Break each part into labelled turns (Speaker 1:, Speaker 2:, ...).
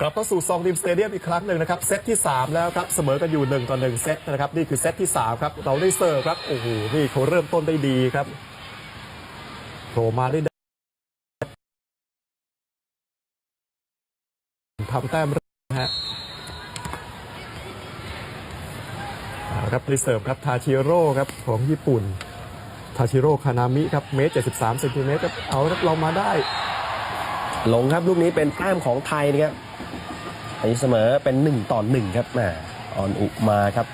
Speaker 1: กลับเข้าสู่ซองดิมสเตเดียมอีกครั้งหนึ่งนะครับเซตที่ 3 แล้วครับเสมอกันอยู่ 1 ต่อ 1 เซตนะครับนี่คือเซตที่ 3 ครับ เราได้เสิร์ฟครับ โอ้โห นี่เขาเริ่มต้นได้ดีครับโผล่มาได้ทำแต้มนะฮะครับรีเสิร์ฟครับทาชิโร่ครับของญี่ปุ่น ทาชิโร่คานามิครับเมตร73เซนติเมตรครับเอาครับเรามาได้
Speaker 2: ลงครับลูกนี้เป็นแต้มของไทยนะครับ ตีเสมอเป็น 1 ต่อ 1 ครับแหมออนอุมาครับ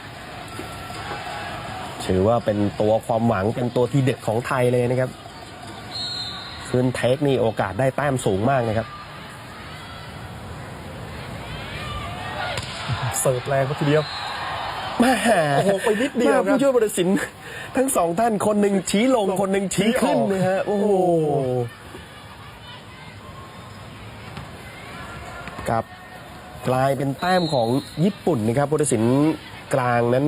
Speaker 2: ถือว่าเป็นตัวความหวังเป็นตัวทีเด็ดของไทยเลยนะครับขึ้นเทคนี่โอกาสได้แต้มสูงมากนะครับ
Speaker 1: เสิร์ฟแรงมาทีเดียว
Speaker 2: แม่
Speaker 1: โอ้โหไปนิดเดียวครับ
Speaker 2: ผู้ช่วยบริสินทั้งสองท่านคนหนึ่งชี้ลงคนหนึ่งชี้ขึ้นนะฮะโอ้โหครับ กลายเป็นแต้มของญี่ปุ่นนะครับบริสินกลางนั้น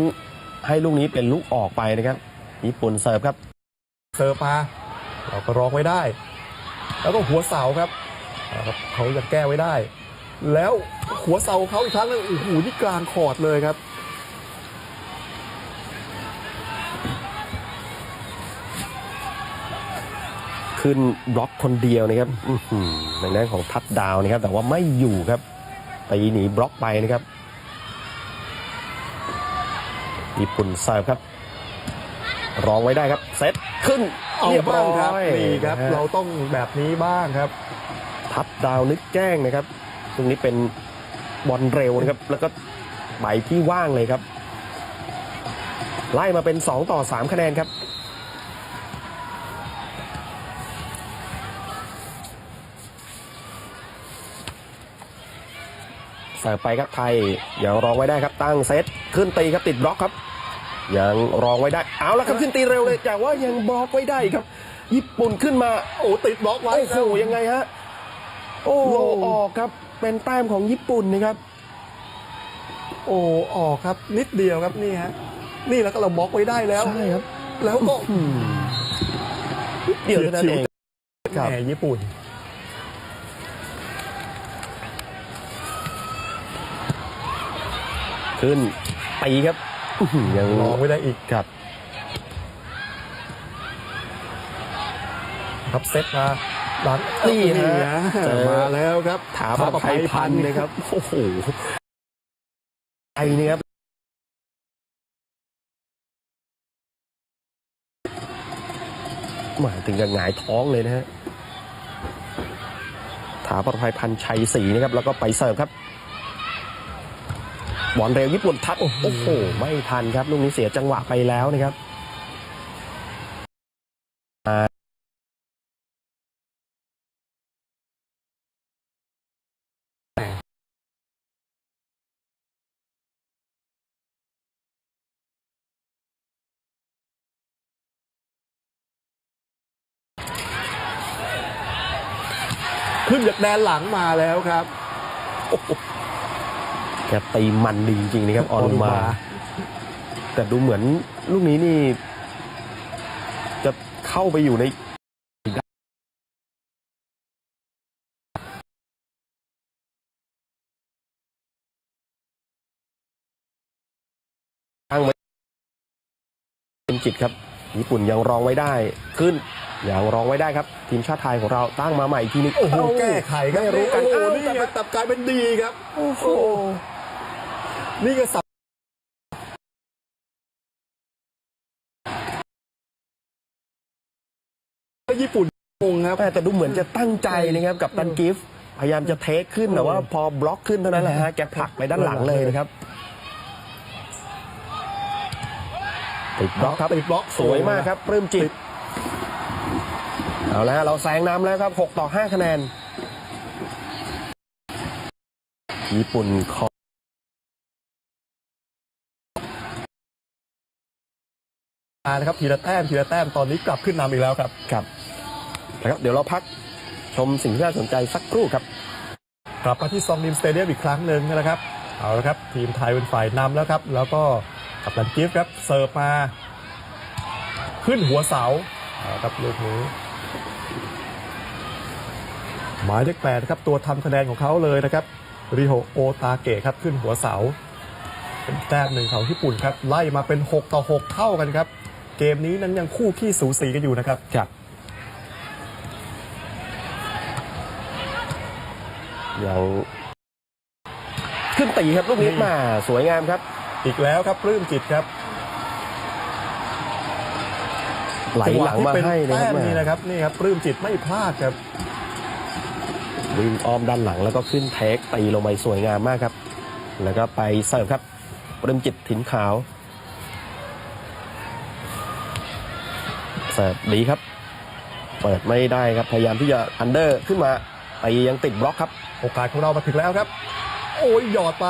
Speaker 2: ให้ลูกนี้เป็นลูกออกไปนะครับ ญี่ปุ่นเสิร์ฟครับ
Speaker 1: เสิร์ฟมาเราก็รองไว้ได้ แล้วก็หัวเสาครับเอาครับเขาจะแก้ไว้ได้ แล้วหัวเสาเขาอีกครั้งหนึงโอ้โหนี่กลางคอร์ดเลยครับ
Speaker 2: ขึ้นบล็อกคนเดียวนะครับอื้อหือในนั้นของทัดดาวน์นะครับ แต่ว่าไม่อยู่ครับ ตีหนีบล็อกไปนะครับ ญี่ปุ่นเสิร์ฟครับ รองไว้ได้ครับ เซตขึ้น
Speaker 1: เอา
Speaker 2: เรียบร้
Speaker 1: บ้าง
Speaker 2: อย
Speaker 1: ครับนี่ครับ
Speaker 2: นะฮะ
Speaker 1: เราต้องแบบนี้บ้างครับ
Speaker 2: ทัดดาวน์นึกแจ้งนะครับตรงนี้เป็นบอลเร็วนะครับ แล้วก็ใบที่ว่างเลยครับ ไล่มาเป็น 2 ต่อ 3 คะแนนครับ เสิร์ฟไปครับไทยยังรองไว้ได้ครับตั้งเซตขึ้นตีครับติดบล็อกครับ ยังรองไว้ได้เอาละครับขึ้นตีเร็วเลยแต่ว่ายังบล็อกไว้ได้ครับ ญี่ปุ่นขึ้นมา
Speaker 1: โอ้ติดบล็อกไว้
Speaker 2: โอ้โห
Speaker 1: แล้ว
Speaker 2: ยังไงฮะโอ้โห
Speaker 1: โอ้
Speaker 2: ออกครับเป็นแต้มของญี่ปุ่นนะครับ
Speaker 1: โอ้ออกครับ นิดเดียวครับนี่ฮะนี่แล้วก็เราบล็อกไว้ได้แล้ว
Speaker 2: ใช่ครับ
Speaker 1: แล้วก็
Speaker 2: อืมเดี๋ยวเท่านั้นเองครับ
Speaker 1: แหมญี่ปุ่น
Speaker 2: ขึ้นตีครับอื้อหือยัง
Speaker 1: รองไว้ได้อีก
Speaker 2: ครับ
Speaker 1: ครับเซตมาหลัง
Speaker 2: นี่ฮะ
Speaker 1: ฮะ
Speaker 2: เจอ
Speaker 1: มาแล้วครับ
Speaker 2: ถาประภัยพันธ์นะครับโอ้โหไอนี่ครับหมายถึงกับหงายท้องเลยนะฮะถาประภัยพันธ์ชัยศรีนะครับ แล้วก็ไปเสิร์ฟครับ บอลเร็วญี่ปุ่นทัดโอ้โหไม่ทันครับลูกนี้เสียจังหวะไปแล้วนะครับ
Speaker 1: ขึ้นจากแดนหลังมาแล้วครับ
Speaker 2: แกตีมันดีจริงๆนะครับออนมา แต่ดูเหมือนลูกนี้นี่ จะเข้าไปอยู่ในตั้งไว้เป็นจิตครับ ญี่ปุ่นยังรองไว้ได้ขึ้นยังรองไว้ได้ครับ ทีมชาติไทยของเราตั้งมาใหม่อีกทีนึง
Speaker 1: โอ้โห
Speaker 2: เา
Speaker 1: แก้ไขครับ
Speaker 2: ไม่รู้กัน
Speaker 1: โอ้โห
Speaker 2: เอ้า
Speaker 1: นี่
Speaker 2: แต่
Speaker 1: ครับตับกลายเป็นดีครับ
Speaker 2: โอ้โห
Speaker 1: นี่ก็สับญี่ปุ่นงงครับ
Speaker 2: แต่ดูเหมือนจะตั้งใจนะครับกับตันกิฟต์พยายามจะเทคขึ้นแต่ว่าพอบล็อกขึ้นเท่านั้นแหละฮะแกผลักไปด้านหลังเลยนะครับติดบล็อกครับ
Speaker 1: ติดบล็อก
Speaker 2: สวยมากครับปลื้มจิตเอาละฮะเราแซงนำแล้วครับ 6 ต่อ 5 คะแนน ญี่ปุ่นขอ
Speaker 1: นะครับทีละแต้มทีละแต้มตอนนี้กลับขึ้นนำอีกแล้วครับ
Speaker 2: ครับนะครับ เดี๋ยวเราพักชมสิ่งที่น่าสนใจสักครู่ครับ
Speaker 1: กลับมาที่ซองนิมสเตเดียมอีกครั้งหนึ่งนะครับเอาละครับ ทีมไทยเป็นฝ่ายนำแล้วครับ แล้วก็กัปตันกิฟต์ครับเสิร์ฟมา ขึ้นหัวเสาเอาละครับลูกนี้หมายเลขแปดนะครับตัวทำคะแนนของเขาเลยนะครับริโฮโอตาเกะครับขึ้นหัวเสา เป็นแต้มหนึ่งของญี่ปุ่นครับ ไล่มาเป็น 6 ต่อ 6 เท่ากันครับ เกมนี้นั้นยังคู่ขี้สูสีกันอยู่นะครับ
Speaker 2: ครับยังขึ้นตีครับลูกนี้
Speaker 1: นี่
Speaker 2: มาสวยงามครับ
Speaker 1: อีกแล้วครับปลื้มจิตครับ
Speaker 2: ไหลหลังมาให้นะค
Speaker 1: แต้
Speaker 2: รับ
Speaker 1: มนี้นะครับนี่ครับปลื้มจิตไม่พลาดครับ
Speaker 2: วิ่งอ้อมด้านหลังแล้วก็ขึ้นเทคตีลงไปสวยงามมากครับ แล้วก็ไปเสิร์ฟครับปริมจิตถิ่นขาว เสิร์ฟดีครับ เปิดไม่ได้ครับ พยายามที่จะอันเดอร์ขึ้นมาไปยังติดบล็อกครับ
Speaker 1: โอกาสของเรามาถึงแล้วครับ โอ้ยหยอดไป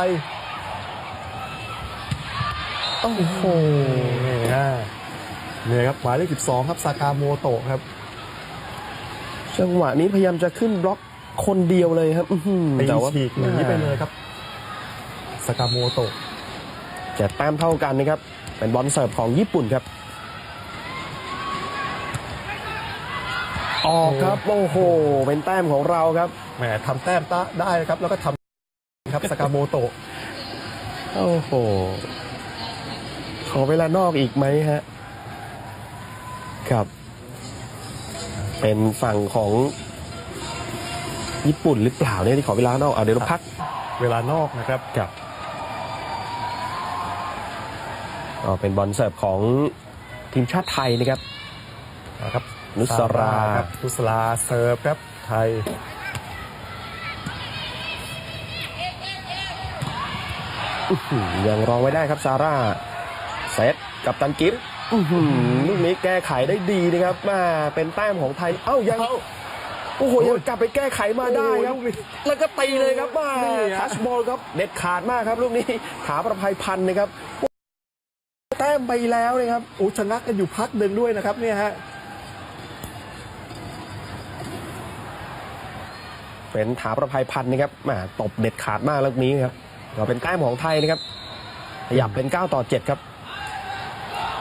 Speaker 2: โอ้โห
Speaker 1: นี่ฮะเนี่ยครับหมายเลข12 ครับ ซากาโมโตะครับ
Speaker 2: จังหวะนี้พยายามจะขึ้นบล็อกคนเดียวเลยครับอื้อหือ
Speaker 1: ตี
Speaker 2: แต่ว่า
Speaker 1: ฉีกหนีไปเลยครับ ซากาโมโตะ
Speaker 2: จะแต้มเท่ากันนะครับ เป็นบอลเสิร์ฟของญี่ปุ่นครับ ออกครับโอ้โห เป็นแต้มของเราครับ
Speaker 1: แหมทำแต้มตะได้นะครับ แล้วก็ทำครับซากาโมโตะ
Speaker 2: โอ้โห ขอเวลานอกอีกไหมฮะ ครับ เป็นฝั่งของญี่ปุ่นหรือเปล่าเนี่ยที่ขอเวลานอกเอาเดี๋ยวเราพัก
Speaker 1: เวลานอกนะครับ
Speaker 2: ครับก็เป็นบอลเสิร์ฟของทีมชาติไทยนะครับ
Speaker 1: นะครับ
Speaker 2: นุสรา
Speaker 1: ครับนุสราเซิร์ฟครับไทย
Speaker 2: อื้อหือยังรองไว้ได้ครับซาร่าเซตกับตันกิฟอื้อหือลูกนี้แก้ไขได้ดีนะครับมาเป็นแต้มของไทย เอ้ายัง
Speaker 1: เอ้า
Speaker 2: โอ้โหยังกลับไปแก้ไขมาได้ครับ
Speaker 1: โอ้ยลูกนี้
Speaker 2: แล้วก็ตีเลยครับมา
Speaker 1: นี่ฮะ
Speaker 2: ทัชบอลครับเด็ดขาดมากครับลูกนี้ถาประภัยพันธ์นะครับ แต้มไปแล้วนะครับ
Speaker 1: โอ้ชะงักกันอยู่พักหนึ่งด้วยนะครับเนี่ยฮะ
Speaker 2: เป็นถาประภัยพันธ์นะครับแหมาตบเด็ดขาดมากลูกนี้ครับเราเป็นแต้มของไทยนะครับขยับเป็น 9 ต่อ 7 ครับ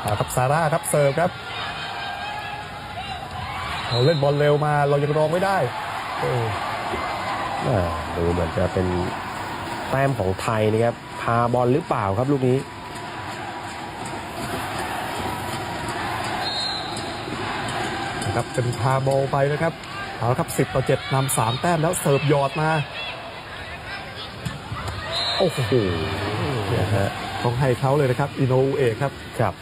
Speaker 1: เอาครับซาร่าครับเซิร์ฟครับเราเล่นบอลเร็วมาเรายังรองไม่ได้โอ้
Speaker 2: อ่าดูเหมือนจะเป็นแต้มของไทยนะครับ พาบอลหรือเปล่าครับลูกนี้
Speaker 1: นะครับเป็นพาบอลไปนะครับ เอาละครับ10ต่อ7นำสามแต้มแล้วเสิร์ฟหยอดมา
Speaker 2: โอ้โหนะฮะ
Speaker 1: ต้องให้เขาเลยนะครับ อินโนเอะครับ
Speaker 2: ครับ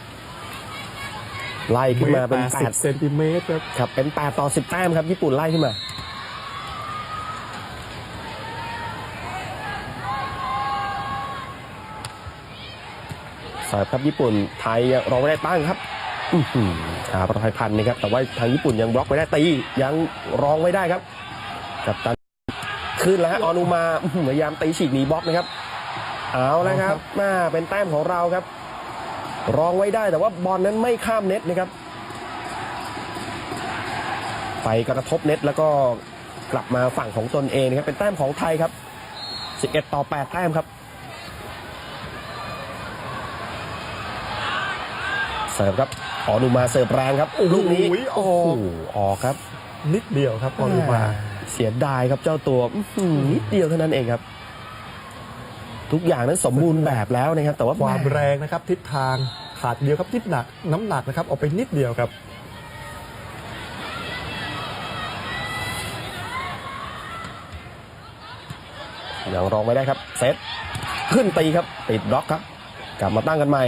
Speaker 2: ไล่ขึ้นมาเป็น
Speaker 1: แปด
Speaker 2: 8
Speaker 1: เซนติเมตรครับ
Speaker 2: ครับ เป็น 8 ต่อ 10 แต้มครับ ญี่ปุ่นไล่ขึ้นมาเสิร์ฟครับญี่ปุ่นไทยยังรองไม่ได้ตั้งครับอื้อ หือหาประภัยพันธ์นะครับ แต่ว่าทางญี่ปุ่นยังบล็อกไว้ได้ตียังรองไว้ได้ครับ กับตันขึ้นแล้วฮะออนุมาอื้อหือพยายามตีฉีกหนีบล็อกนะครับ เอาแล้วครับมาเป็นแต้มของเราครับ รองไว้ได้แต่ว่าบอลนั้นไม่ข้ามเน็ตนะครับ ไปกระทบเน็ตแล้วก็กลับมาฝั่งของตนเองนะครับเป็นแต้มของไทยครับ 11 ต่อ 8 แต้มครับเสิร์ฟครับ ออนุมาเสิร์ฟแรงครับลูกนี้
Speaker 1: โอ้
Speaker 2: โอ้
Speaker 1: โห
Speaker 2: โหออกครับ
Speaker 1: นิดเดียวครับบอลลูมา
Speaker 2: เสียดายครับเจ้าตัวอื้อหือนิดเดียวเท่านั้นเองครับ ทุกอย่างนั้นสมบูรณ์แบบแล้วนะครับ แต่ว่า
Speaker 1: ความ
Speaker 2: แม่
Speaker 1: แรงนะครับ ทิศทางขาดเดียวครับทิศหนัก น้ำหนักนะครับออกไปนิดเดียวครับ
Speaker 2: ยังรองไม่ได้ครับ เซตขึ้นตีครับ ติดบล็อกครับ กลับมาตั้งกันใหม่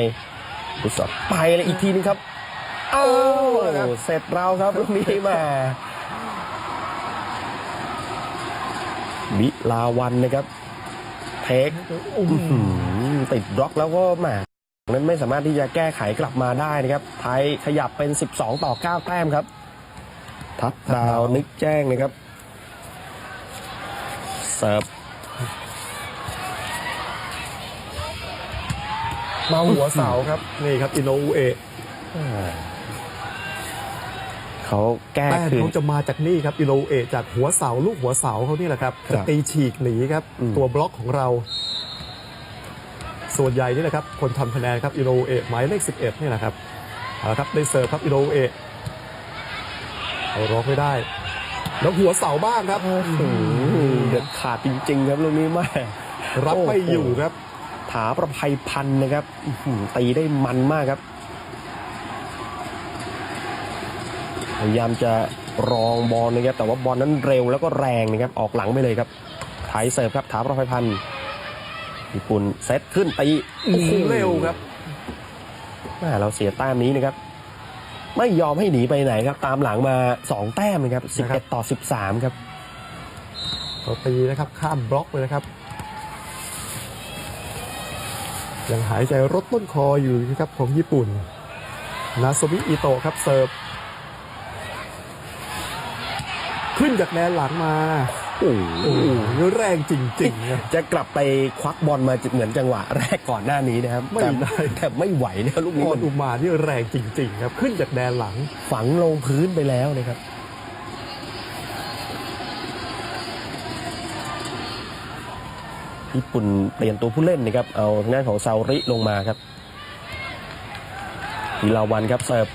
Speaker 2: พุสดไปเลยอีกทีนึงครับ เอ้า
Speaker 1: ครับ
Speaker 2: เสร็จเราครับลูกนี้มาวิลาวันนะครับเทค
Speaker 1: อื้อหือ
Speaker 2: หือติดบล็อกแล้วก็แหมนั้นไม่สามารถที่จะแก้ไขกลับมาได้นะครับ ไทยขยับเป็น 12 ต่อ 9 แต้มครับ ทัดดาวนึกแจ้งนะครับ เสิร์ฟ
Speaker 1: มาหัวเสาครับ นี่ครับ อินโนเอะ
Speaker 2: เขาแก้
Speaker 1: แต้ม
Speaker 2: คืน
Speaker 1: เขาจะมาจากนี่ครับอินโนเอะจากหัวเสาลูกหัวเสาเขานี่แหละครับ
Speaker 2: ครับ
Speaker 1: จะตีฉีกหนีครับ
Speaker 2: อืม
Speaker 1: ตัวบล็อกของเรา ส่วนใหญ่นี่แหละครับ คนทำคะแนนครับอินโนเอะหมายเลข 11นี่แหละครับเอาละครับได้เสิร์ฟครับอินโนเอะเอาร้องไม่ได้ แล้วหัวเสาบ้างครับ
Speaker 2: โอ้โหเด็ดขาดจริง ๆ ครับลูกนี้แม่
Speaker 1: รับไม่อยู่
Speaker 2: โโห
Speaker 1: ครับ
Speaker 2: ถาประภัยพันธ์นะครับอื้อหือตีได้มันมากครับ ยายามจะรองบอลนะครับแต่ว่าบอลนั้นเร็วแล้วก็แรงนะครับออกหลังไปเลยครับไถเสิร์ฟครับถาประภัยพันธ์ญี่ปุ่นเซตขึ้นตีโอ้โห
Speaker 1: เร็วครับ
Speaker 2: แม่เราเสียแต้มนี้นะครับไม่ยอมให้หนีไปไหนครับ ตามหลังมา 2 แต้มนะครับ
Speaker 1: นะครับ
Speaker 2: 11ต่อ 13 ครับ
Speaker 1: เขาตีนะครับข้ามบล็อกเลยนะครับ ยังหายใจรดต้นคออยู่นะครับของญี่ปุ่น นาโซมิอิโตะครับเสิร์ฟ ขึ้นจากแดนหลังมา
Speaker 2: โอ้
Speaker 1: โอ้
Speaker 2: โห
Speaker 1: โหแรงจริงๆนะ
Speaker 2: จะกลับไปควักบอลมาเหมือนจังหวะแรกก่อนหน้านี้นะครับ
Speaker 1: ไม่
Speaker 2: แต่
Speaker 1: ได้
Speaker 2: แต่ไม่ไหวนะครับลูกนี้
Speaker 1: ออ
Speaker 2: มันน
Speaker 1: อุมานี่แรงจริง ๆ ครับ ขึ้นจากแดนหลัง
Speaker 2: ฝังลงพื้นไปแล้วนะครับญี่ปุ่นเปลี่ยนตัวผู้เล่นนะครับ เอาทางด้านของซาอุริลงมาครับทีลาวันครับเสิร์ฟ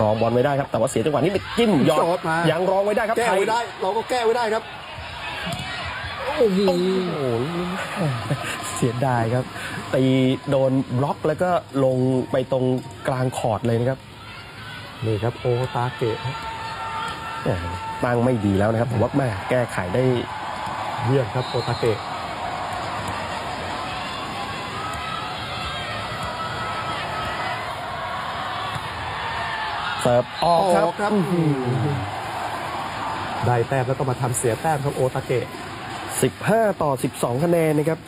Speaker 2: รองบอลไว้ได้ครับ แต่ว่าเสียจังหวะนี้ไปจิ้มยอด
Speaker 1: ยอดมายั
Speaker 2: ยังรองไว้ได้ครับ
Speaker 1: แก้
Speaker 2: ทย
Speaker 1: ไว้ได้ เราก็แก้ไว้ได้ครับโอ้โห
Speaker 2: โอ้โหเสียดายครับ ตีโดนบล็อกแล้วก็ลงไปตรงกลางคอร์ดเลยนะครับ
Speaker 1: นี่ครับโอตาเกะครับ
Speaker 2: แหม่ตั้งไม่ดีแล้วนะครับผมว่าแม่แก้ไขได้
Speaker 1: เยี่ยมครับโอตาเกะ
Speaker 2: เสิร์ฟออกครับ
Speaker 1: ออกครับ
Speaker 2: อื้อหือ
Speaker 1: ได้แต้มแล้วก็มาทำเสียแต้มครับโอตาเกะ
Speaker 2: 15 ต่อ 12 คะแนนนะครับ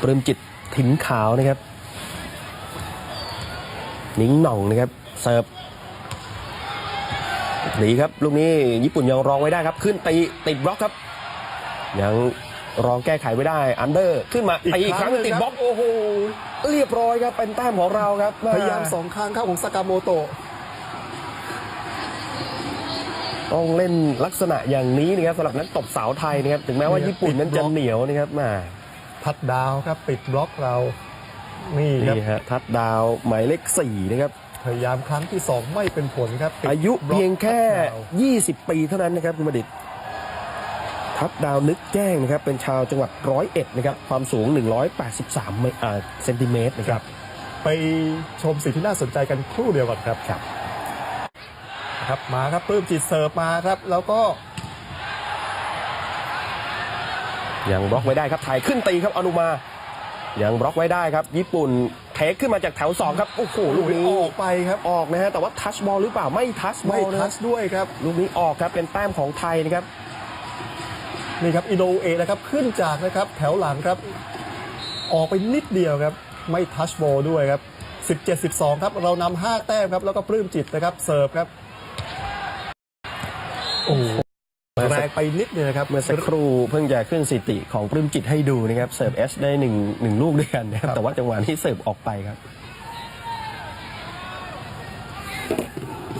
Speaker 2: ปริมจิตถิ่นขาวนะครับ นิ้งหน่องนะครับ เสิร์ฟหนีครับ ลูกนี้ญี่ปุ่นยังรองไว้ได้ครับ ขึ้นตีติดบล็อกครับ ยัง รองแก้ไขไว้ได้อันเดอร์ขึ้นมาตีอีกครั้งหนึ่งติดบล็อก
Speaker 1: โอ้โห
Speaker 2: เรียบร้อยครับเป็นแต้มของเราครับ
Speaker 1: พยายามสองครั้งครับของสากาโมโตะ
Speaker 2: ต้องเล่นลักษณะอย่างนี้นะครับสำหรับนักตบสาวไทยนะครับถึงแม้ว่าญี่ปุ่นนั้นจะเหนียวนะครับมา
Speaker 1: ทัดดาวครับปิดบล็อกเรา นี่ครับ
Speaker 2: นี่ฮะทัดดาวหมายเลขสี่นะครับ
Speaker 1: พยายามครั้งที่สองไม่เป็นผลครับปิด
Speaker 2: อายุ
Speaker 1: บล็ก
Speaker 2: เพียงแค่
Speaker 1: ทัดดาว
Speaker 2: 20 ปีเท่านั้นนะครับคุณประดิษฐ์ ทัดดาวนึกแจ้งนะครับเป็นชาวจังหวัดร้อยเอ็ดนะครับความสูง 183เมตรอ่าเซนติเมตรนะครับ
Speaker 1: ไปชมสิ่งที่น่าสนใจกันครู่เดียวก่อนครับ
Speaker 2: ครับ
Speaker 1: ครับมาครับปลื้มจิตเสิร์ฟมาครับ แล้วก็
Speaker 2: ยังบล็อกไว้ได้ครับถ่ายขึ้นตีครับอนุมา ยังบล็อกไว้ได้ครับ ญี่ปุ่นเทคขึ้นมาจากแถวสองครับ โอ้โหลูกนี้
Speaker 1: ออกไปครับ
Speaker 2: ออกนะฮะแต่ว่าทัชบอลหรือเปล่าไม่ทัชบอ
Speaker 1: ไม่
Speaker 2: ลนะ
Speaker 1: ทั
Speaker 2: ครับ
Speaker 1: ชด้วยครับ
Speaker 2: ลูกนี้ออกครับเป็นแต้มของไทยนะครับ
Speaker 1: นี่ครับอินโดเอนะครับขึ้นจากนะครับแถวหลังครับ ออกไปนิดเดียวครับ ไม่ทัชบอลด้วยครับ 17-12 ครับเรานำ5แต้มครับ แล้วก็ปลื้มจิตนะครับเสิร์ฟครับโอ้โหแรงไปนิดเดียวนะครับ
Speaker 2: เมื่อสักครู่เพิ่งจะขึ้นสถิติของปลื้มจิตให้ดูนะครับเสิร์ฟเอสได้หนึ่งหนึ่งลูกด้วยกันนะครับ
Speaker 1: ครับ
Speaker 2: แต่ว่าจังหวะที่เสิร์ฟออกไปครับ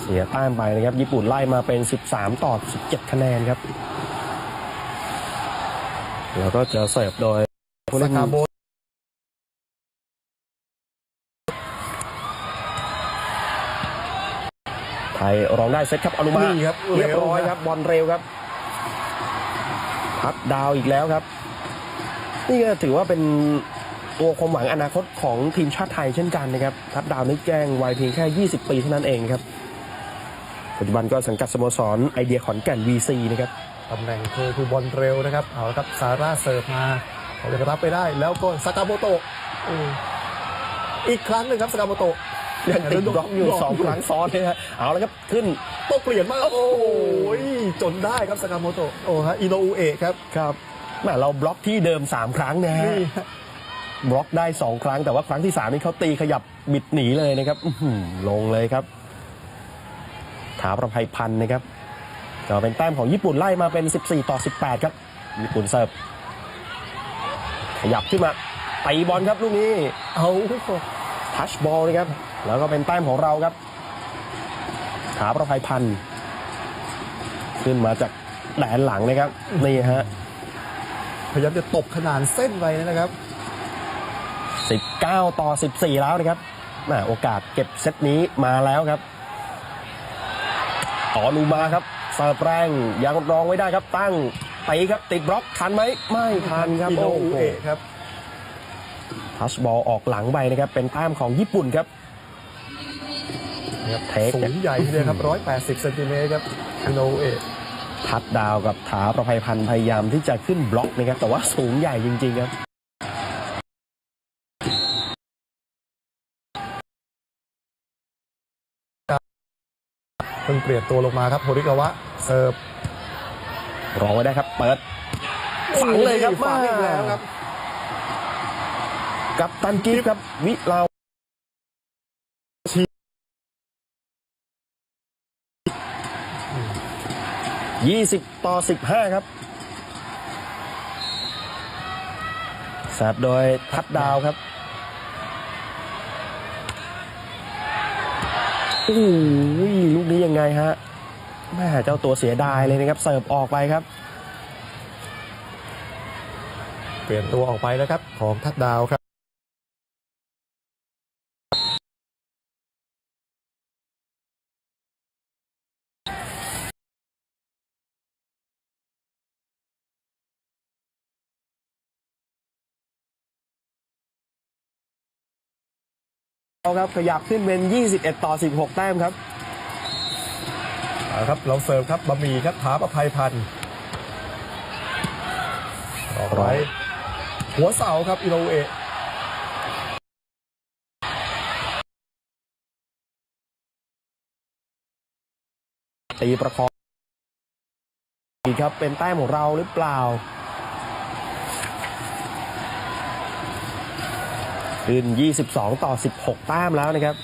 Speaker 2: เสียแต้มไปนะครับ ญี่ปุ่นไล่มาเป็น 13 ต่อ 17 คะแนนครับ แล้วก็จะเสิร์ฟโดยผู้
Speaker 1: ส
Speaker 2: เล่น
Speaker 1: กาโม
Speaker 2: ไทยรองได้เซตครับอนุมา
Speaker 1: นี่ครับ
Speaker 2: เรียบร้อย
Speaker 1: เร็ว
Speaker 2: ครับบอลเร็วครับ พัดดาวอีกแล้วครับ นี่ก็ถือว่าเป็นตัวความหวังอนาคตของทีมชาติไทยเช่นกันนะครับ ทัดดาวนึกแจ้งวัยเพียงแค่ 20 ปีเท่านั้นเองครับ ปัจจุบันก็สังกัดสโมสรไอเดียขอนแก่น VC นะครับ
Speaker 1: ตำแหน่งคือคือบอลเร็วนะครับ เอาละครับซาร่าเสิร์ฟมาเขาจะรับไปได้แล้วก็สกาโมโตะโอ้อีกครั้งหนึ่งครับสกาโมโตะ
Speaker 2: ยังติดบล็อกอยู่สองครั้งซ้อนเลยฮะเอาละครับขึ้น
Speaker 1: ต้องเปลี่ยนมากโอ้โหจนได้ครับสกาโมโตะโอ้ฮะอิโนอุเอะครับ
Speaker 2: ครับแหมเราบล็อกที่เดิม 3 ครั้งนะฮะ
Speaker 1: นี่ฮะ
Speaker 2: บล็อกได้ 2 ครั้งแต่ว่าครั้งที่ 3 นี่เขาตีขยับบิดหนีเลยนะครับอื้อหือลงเลยครับถาประภัยพันธ์นะครับ ก็เป็นแต้มของญี่ปุ่นไล่มาเป็น 14 ต่อ 18 ครับ ญี่ปุ่นเสิร์ฟขยับขึ้นมาตีบอลครับลูกนี้
Speaker 1: เอา
Speaker 2: ทัชบอลนะครับ แล้วก็เป็นแต้มของเราครับถาประภัยพันธ์ขึ้นมาจากแดนหลังนะครับ นี่ฮะ
Speaker 1: พยายามจะตบขนานเส้นไปนะครับ
Speaker 2: 19 ต่อ 14 แล้วนะครับแหมโอกาสเก็บเซตนี้มาแล้วครับออนูมาครับ เสิร์ฟแรงยังรองไว้ได้ครับตั้งตีครับติดบล็อกทันไหมไม่ทันครับ
Speaker 1: อิโน
Speaker 2: โอ้
Speaker 1: อุ
Speaker 2: โห
Speaker 1: เอะครับ
Speaker 2: ทัชบอลออกหลังไปนะครับเป็นแต้มของญี่ปุ่นครับ
Speaker 1: ครับ
Speaker 2: เทค
Speaker 1: สูงใหญ่ทีเดียวครับ180เซนติเมตรครับอิโนอุเอะ
Speaker 2: ทัดดาวกับถาประภัยพันธ์พยายามที่จะขึ้นบล็อกนะครับแต่ว่าสูงใหญ่จริงๆครับ
Speaker 1: เพิ่งเปลี่ยนตัวลงมาครับโฮริกาวะเสิร์ฟ
Speaker 2: รองไว้ได้ครับ เปิดฝังเลยครับ
Speaker 1: ฝังอีกแล้วครับ
Speaker 2: กับตันกิฟต์ครับ วิลาวยี่สิบต่อสิบห้าครับแสบโดยทัดดาวครับ โอ้ยลูกนี้ยังไงฮะแม่เจ้าตัวเสียดายเลยนะครับ เสิร์ฟออกไปครับ
Speaker 1: เปลี่ยนตัวออกไปนะครับ ของทัดดาวครับ
Speaker 2: ครับ ขยับขึ้นเป็น 21 ต่อ 16 แต้มครับ
Speaker 1: เอาครับเราเสิร์ฟครับบะหมี่ครับถาประภัยพันธ์ออกไว้หัวเสาครับอิโนอุเอะ
Speaker 2: ตีประคองอีกครับเป็นแต้มของเราหรือเปล่า ขึ้น 22 ต่อ 16 แต้มแล้วนะครับ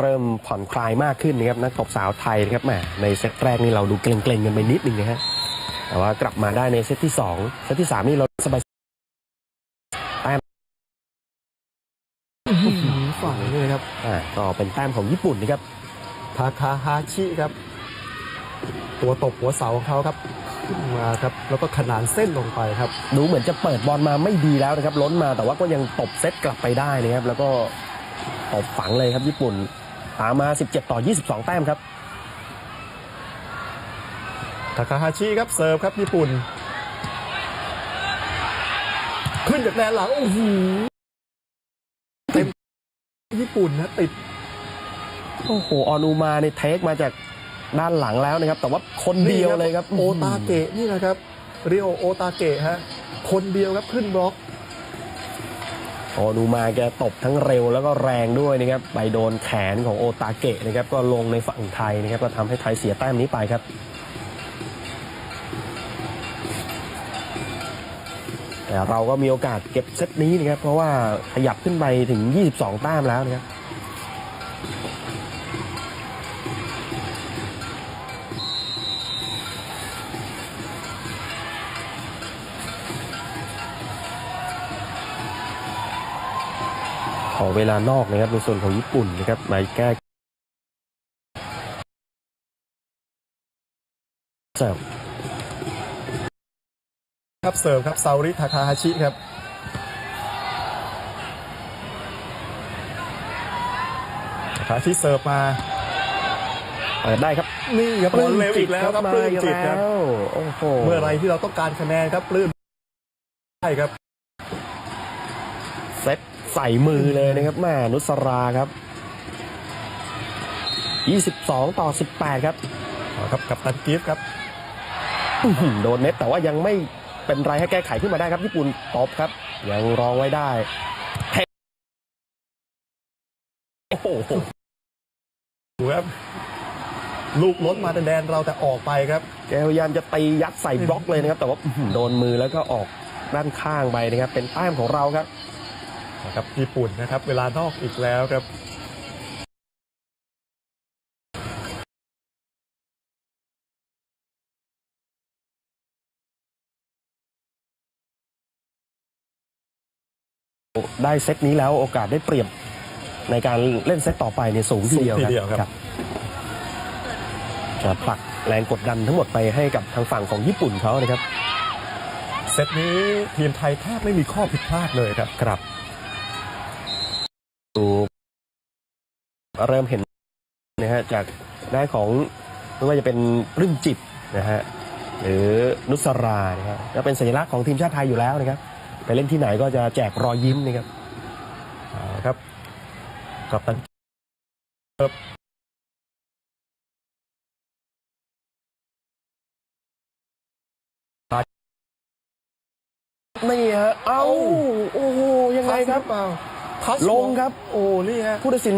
Speaker 2: เริ่มผ่อนคลายมากขึ้นนะครับนักตบสาวไทยนะครับแหมในเซตแรกนี่เราดูเกรงๆกันไปนิดนึงนะฮะแต่ว่ากลับมาได้ในเซตที่ 2 เซตที่ 3 นี่เราสบาย
Speaker 1: ฝั่งนี้นะครับ
Speaker 2: อ่าก็เป็นแต้มของญี่ปุ่นนะครับ
Speaker 1: ทาคาฮาชิครับ ตัวตบหัวเสาของเขาครับขึ้นมาครับแล้วก็ขนานเส้นลงไปครับ
Speaker 2: ดูเหมือนจะเปิดบอลมาไม่ดีแล้วนะครับ ล้นมาแต่ว่าก็ยังตบเซตกลับไปได้นะครับ แล้วก็ตบฝังเลยครับญี่ปุ่นตามมา 17 ต่อ 22 แต้มครับ
Speaker 1: ทาคาฮาชิครับเสิร์ฟครับญี่ปุ่น ขึ้นจากแดนหลัง โอ้โหเต็มญี่ปุ่นนะติด
Speaker 2: โอ้โห ออนูมาในเทคมาจาก ด้านหลังแล้วนะครับ แต่ว่าคนเดียวเลยครับ
Speaker 1: โอตาเกะนี่นะครับริโอโอตาเกะฮะคนเดียวครับขึ้นบล็อก
Speaker 2: ออนูมาแกตบทั้งเร็วแล้วก็แรงด้วยนะครับไปโดนแขนของโอตาเกะนะครับ ก็ลงในฝั่งไทยนะครับก็ทำให้ไทยเสียแต้มนี้ไปครับแต่เราก็มีโอกาสเก็บเซตนี้นะครับ เพราะว่าขยับขึ้นไปถึง 22 แต้มแล้วนะครับ เวลานอกนะครับในส่วนของญี่ปุ่นนะครับมาแก้เสิร์ฟ
Speaker 1: ครับเสิร์ฟครับซาริทาคาฮาชิครับทาคาฮาชิเสิร์ฟมา
Speaker 2: เปิดได้ครับ
Speaker 1: นี่ครับบอลเร็วอีกแล้วครับปลื้มจิตครับ
Speaker 2: มาอีกแล้วโอ้โห
Speaker 1: เมื่อไรที่เราต้องการคะแนนครับปลื้มใช่ครับ
Speaker 2: เซต ใส่มือเลยนะครับแม่นุสราครับ 22 ต่อ 18 ครับ
Speaker 1: เอาครับกับตันกิฟต์ครับ
Speaker 2: อื้อหือโดนเน็ตแต่ว่ายังไม่เป็นไรให้แก้ไขขึ้นมาได้ครับญี่ปุ่นตบครับ ยังรองไว้ได้เทโอ้โห
Speaker 1: ดูครับลูกล้นมาแต่แดนเราแต่ออกไปครับ
Speaker 2: แกพยายามจะตียัดใส่บล็อกเลยนะครับ แต่ว่าอื้อหือโดนมือแล้วก็ออกด้านข้างไปนะครับ เป็นแต้มของเราครับ
Speaker 1: นะครับญี่ปุ่นนะครับ เวลานอกอีกแล้วครับ
Speaker 2: ได้เซตนี้แล้วโอกาสได้เปรียบในการเล่นเซตต่อไปเนี่ยสูงทีเดียว
Speaker 1: สูงทีเดียวครับ
Speaker 2: จะผลักแรงกดดันทั้งหมดไปให้กับทางฝั่งของญี่ปุ่นเขานะครับ
Speaker 1: เซตนี้ทีมไทยแทบไม่มีข้อผิดพลาดเลยครับ
Speaker 2: ครับ ดูเริ่มเห็นนะฮะจากด้าของไม่ว่าจะเป็นรื่นจิตนะฮะหรือนุสรานะครับก็เป็นสัญลักษณ์ของทีมชาติไทยอยู่แล้วนะครับ ไปเล่นที่ไหนก็จะแจกรอยยิ้มนะครับ
Speaker 1: ครับกับตันครับ
Speaker 2: นี่ฮะ เอ้าโอ้โห ยังไงครับ
Speaker 1: เปล่า ทัช
Speaker 2: ลงครับ
Speaker 1: โอ้นี่ฮะ
Speaker 2: ผู้ตัดสิน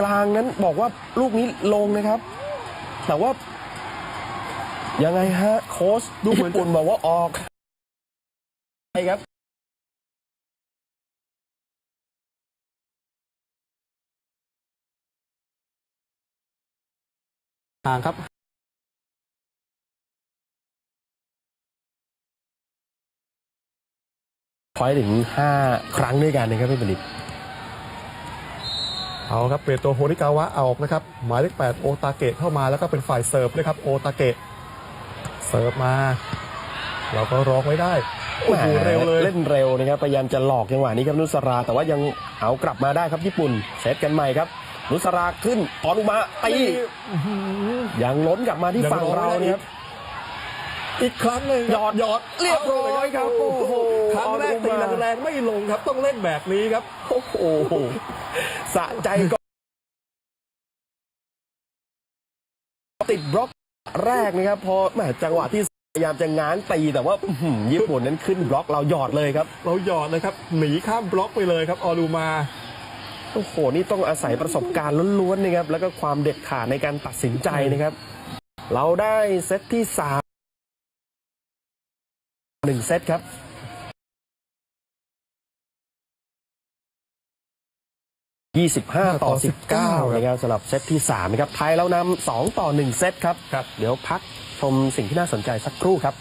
Speaker 2: กลางนั้นบอกว่าลูกนี้ลงนะครับ แต่ว่า ยังไงฮะ โค้ชญี่ปุ่นบอกว่าออกใช่ครับ
Speaker 1: ห่างครับ
Speaker 2: พอยต์ถึง 5 ครั้งด้วยกันนะครับพี่ผลิต
Speaker 1: เอาครับเปลี่ยนตัวโฮริกาวะเอาออกนะครับ หมายเลขแปดโอตาเกะเข้ามาแล้วก็เป็นฝ่ายเสิร์ฟด้วยครับโอตาเกะเสิร์ฟมา เราก็ร้องไว้ได้โอ้โหเร็วเลย
Speaker 2: เล่นเร็วนะครับพยายามจะหลอกจังหวะนี้ครับนุสรา แต่ว่ายังเอากลับมาได้ครับญี่ปุ่นเซตกันใหม่ครับ นุสราขึ้นตอนอุมาตี
Speaker 1: อื้อหือ
Speaker 2: ยังล้นกลับมาที่
Speaker 1: ยัง
Speaker 2: ฝั่ง
Speaker 1: ล้น
Speaker 2: เรา
Speaker 1: ได้อีก
Speaker 2: เนี่ยครับ
Speaker 1: อีกครั้งหนึ่ง
Speaker 2: หยอด
Speaker 1: หยอด
Speaker 2: เรียบร้อยครับ
Speaker 1: โอ้
Speaker 2: โอ้
Speaker 1: โห
Speaker 2: โห
Speaker 1: ครั้งแรกตี
Speaker 2: เอาลงมา
Speaker 1: แรงๆไม่ลงครับ ต้องเล่นแบบนี้ครับ
Speaker 2: โอ้โหสะใจก็ติดบล็อกแรกนะครับพอแหมจังหวะที่พยายามจะง้างตีแต่ว่าอื้อหือญี่ปุ่นนั้นขึ้นบล็อกเราหยอดเลยครับ
Speaker 1: เราหยอดเลยครับหนีข้ามบล็อกไปเลยครับ ออดูมา
Speaker 2: โอ้โหนี่ต้องอาศัยประสบการณ์ล้วนๆนะครับแล้วก็ความเด็ดขาดในการตัดสินใจนะครับ เราได้เซตที่สาม หนึ่งเซตครับ25 ต่อ 19 นะครับสำหรับเซตที่ 3 นะครับ ไทยเรานำ2ต่อ 1 เซตครับ
Speaker 1: ครับ
Speaker 2: เดี๋ยวพักชมสิ่งที่น่าสนใจสักครู่ครับ